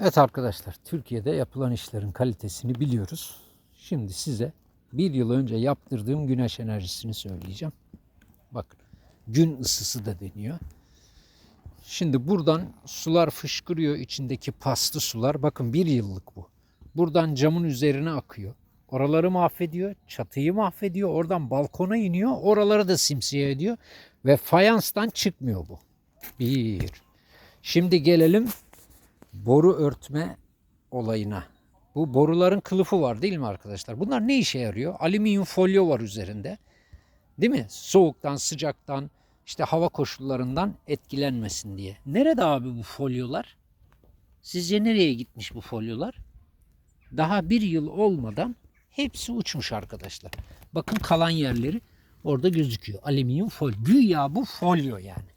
Evet arkadaşlar, Türkiye'de yapılan işlerin kalitesini biliyoruz. Şimdi size bir yıl önce yaptırdığım güneş enerjisini söyleyeceğim. Bakın, gün ısısı da deniyor. Şimdi buradan sular fışkırıyor içindeki paslı sular. Bakın bir yıllık bu. Buradan camın üzerine akıyor. Oraları mahvediyor, çatıyı mahvediyor. Oradan balkona iniyor. Oraları da simsiye ediyor. Ve fayanstan çıkmıyor bu. Bir. Şimdi gelelim boru örtme olayına. Bu boruların kılıfı var değil mi arkadaşlar? Bunlar ne işe yarıyor? Alüminyum folyo var üzerinde. Değil mi? Soğuktan, sıcaktan, işte hava koşullarından etkilenmesin diye. Nerede abi bu folyolar? Sizce nereye gitmiş bu folyolar? Daha bir yıl olmadan hepsi uçmuş arkadaşlar. Bakın kalan yerleri orada gözüküyor. Alüminyum folyo. Güya bu folyo yani.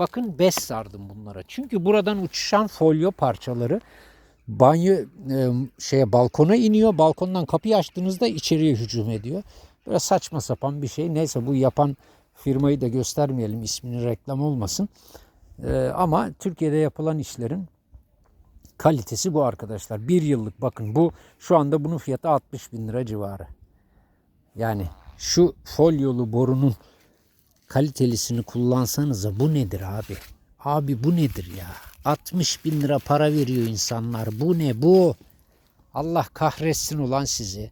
Bakın bez sardım bunlara. Çünkü buradan uçuşan folyo parçaları banyo e, şeye balkona iniyor. Balkondan kapıyı açtığınızda içeriye hücum ediyor. Böyle saçma sapan bir şey. Neyse bu yapan firmayı da göstermeyelim. ismini reklam olmasın. E, ama Türkiye'de yapılan işlerin kalitesi bu arkadaşlar. Bir yıllık bakın bu şu anda bunun fiyatı 60 bin lira civarı. Yani şu folyolu borunun kalitelisini kullansanıza bu nedir abi? Abi bu nedir ya? 60 bin lira para veriyor insanlar. Bu ne bu? Allah kahretsin ulan sizi.